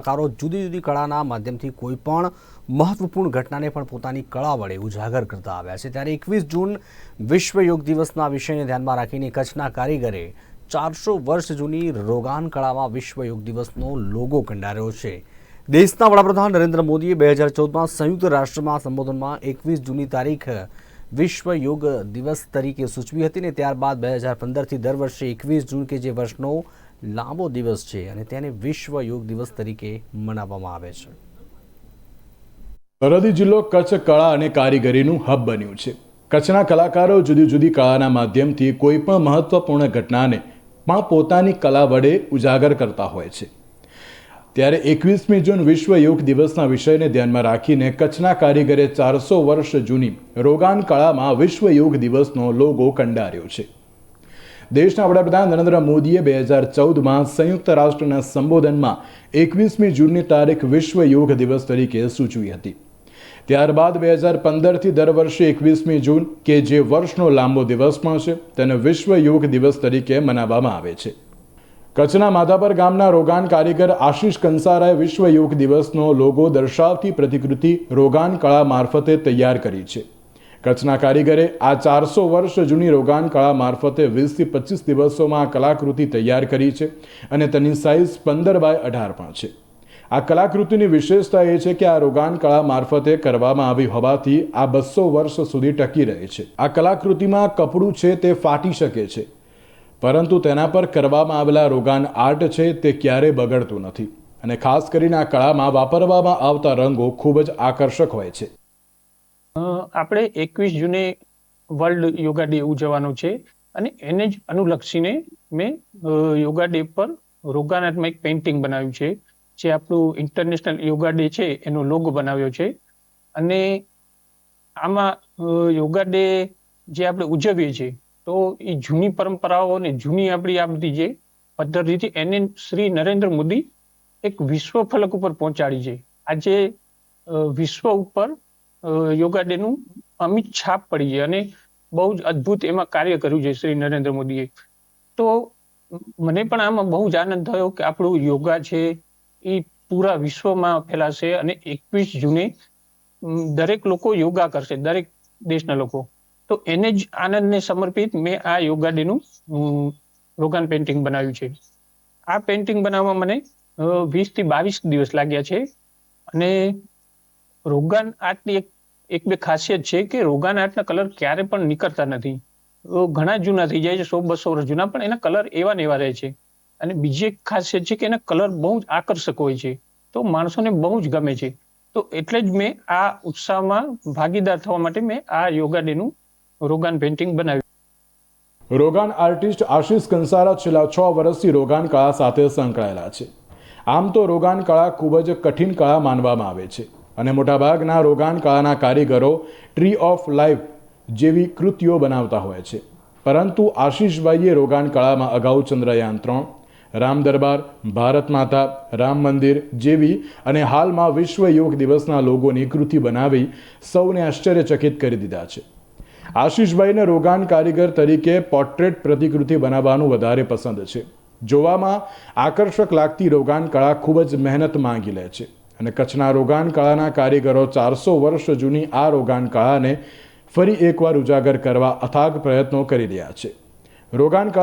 કલાકારો જુદી જુદી કળાના માધ્યમથી કોઈ પણ મહત્વપૂર્ણ ઘટનાને પણ પોતાની કળા વડે ઉજાગર કરતા આવ્યા છે. ત્યારે એકવીસ જૂન વિશ્વ યોગ દિવસના વિષયને ધ્યાનમાં રાખીને કચ્છના કારીગરે ચારસો વર્ષ જૂની રોગાન કળામાં વિશ્વ યોગ દિવસનો લોગો કંડાર્યો છે. દેશના વડાપ્રધાન નરેન્દ્ર મોદીએ બે હજાર ચૌદમાં સંયુક્ત રાષ્ટ્રમાં સંબોધનમાં એકવીસ જૂની તારીખ વિશ્વ યોગ દિવસ તરીકે સૂચવી હતી ને ત્યારબાદ બે હજાર પંદરથી દર વર્ષે એકવીસ જૂન કે જે વર્ષનો લાંબો દિવસ છે અને તેને વિશ્વ યોગ દિવસ તરીકે મનાવવામાં આવે છે. સરહદી જિલ્લો કચ્છ કળા અને કારીગરીનું હબ બન્યું છે. કચ્છના કલાકારો જુદી જુદી કળાના માધ્યમથી કોઈ પણ મહત્વપૂર્ણ ઘટનાને પણ પોતાની કલા વડે ઉજાગર કરતા હોય છે. ત્યારે એકવીસમી જૂન વિશ્વ યોગ દિવસના વિષયને ધ્યાનમાં રાખીને કચ્છના કારીગરે ચારસો વર્ષ જૂની રોગાન કળામાં વિશ્વ યોગ દિવસનો લોગો કંડાર્યો છે. દેશના વડાપ્રધાન નરેન્દ્ર મોદીએ બે હજાર ચૌદમાં સંયુક્ત રાષ્ટ્રના સંબોધનમાં એકવીસમી જૂનની તારીખ વિશ્વ યોગ દિવસ તરીકે સૂચવી હતી. ત્યારબાદ બે હજાર પંદરથી દર વર્ષે એકવીસમી જૂન, કે જે વર્ષનો લાંબો દિવસ પણ છે, તેને વિશ્વ યોગ દિવસ તરીકે મનાવવામાં આવે છે. કચ્છના માધાપર ગામના રોગાન કારીગર આશીષ કંસારાએ વિશ્વ યોગ દિવસનો લોગો દર્શાવતી પ્રતિકૃતિ રોગાન કળા મારફતે તૈયાર કરી છે. કચ્છના કારીગરે આ ચારસો વર્ષ જૂની રોગાન કળા મારફતે વીસથી પચીસ દિવસોમાં આ કલાકૃતિ તૈયાર કરી છે અને તેની સાઇઝ પંદર બાય અઢાર પણ છે. આ કલાકૃતિની વિશેષતા એ છે કે આ રોગાન કળા મારફતે કરવામાં આવી હોવાથી આ બસો વર્ષ સુધી ટકી રહે છે. આ કલાકૃતિમાં કપડું છે તે ફાટી શકે છે, પરંતુ તેના પર કરવામાં આવેલા રોગાન આર્ટ છે તે ક્યારેય બગડતું નથી. અને ખાસ કરીને આ કળામાં વાપરવામાં આવતા રંગો ખૂબ જ આકર્ષક હોય છે. આપણે એકવીસ જૂને વર્લ્ડ યોગા ડે ઉજવવાનો છે અને એને જ અનુલક્ષીને મેં યોગા ડે પર રોગાનાથમાં એક પેઇન્ટિંગ બનાવ્યું છે. જે આપણું ઇન્ટરનેશનલ યોગા ડે છે, એનો લોગો બનાવ્યો છે. અને આમાં યોગા ડે જે આપણે ઉજવીએ છીએ, તો એ જૂની પરંપરાઓ અને જૂની આપણી આ બધી જે પદ્ધતિ એને શ્રી નરેન્દ્ર મોદી એક વિશ્વ ફલક ઉપર પહોંચાડી છે. આજે વિશ્વ ઉપર યોગા ડેનું અમિત છાપ પડી છે અને બહુ જ અદ્ભુત એમાં કાર્ય કર્યું છે શ્રી નરેન્દ્ર મોદીએ. તો મને પણ આમાં બહુ જ આનંદ થયો કે આપણું યોગા છે એ પૂરા વિશ્વમાં ફેલાશે અને એકવીસ જૂને દરેક લોકો યોગા કરશે, દરેક દેશના લોકો. તો એને જ આનંદને સમર્પિત મેં આ યોગા ડેનું નું રોગાન પેઇન્ટિંગ બનાવ્યું છે. આ પેઇન્ટિંગ બનાવવા મને વીસથી બાવીસ દિવસ લાગ્યા છે અને રોગાન આર્ટની એક એક બે ખાસિયત છે કે રોગાન આર્ટના કલર ક્યારે પણ નીકળતા નથી. ઘણા જૂના થઈ જાય છે, સો બસો વર્ષ જૂના, પણ એના કલર એવા ને એવા રહે છે. અને બીજી એક ખાસિયત છે કે એના કલર બહુ જ આકર્ષક હોય છે. તો માણસોને બહુ જ ગમે છે. તો એટલે જ મેં આ ઉત્સાહમાં ભાગીદાર થવા માટે મેં આ યોગા ડેનું રોગાન પેઇન્ટિંગ બનાવ્યું. રોગાન આર્ટિસ્ટ આશીષ કંસારા છેલ્લા છ વર્ષથી રોગાન કળા સાથે સંકળાયેલા છે. આમ તો રોગાન કળા ખૂબ જ કઠિન કળા માનવામાં આવે છે. અને મોટાભાગના રોગાન કળાના કારીગરો ટ્રી ઓફ લાઈફ જેવી કૃતિઓ બનાવતા હોય છે. પરંતુ આશીષભાઈએ રોગાન કળામાં અગાઉ ચંદ્રયાન ત્રણ, રામ દરબાર, ભારત માતા, રામ મંદિર જેવી અને હાલમાં વિશ્વ યોગ દિવસના લોગોની કૃતિ બનાવી સૌને આશ્ચર્યચકિત કરી દીધા છે. આશીષભાઈને રોગાન કારીગર તરીકે પોર્ટ્રેટ પ્રતિકૃતિ બનાવવાનું વધારે પસંદ છે. જોવામાં આકર્ષક લાગતી રોગાન કળા ખૂબ જ મહેનત માંગી લે છે. અને કચ્છના રોગાનકાળાના કારીગરો ચારસો વર્ષ જૂની આ રોગાનકાળાને ફરી એકવાર ઉજાગર કરવા અથાગ પ્રયત્નો કરી રહ્યા છે. રોગાનકાળ કળા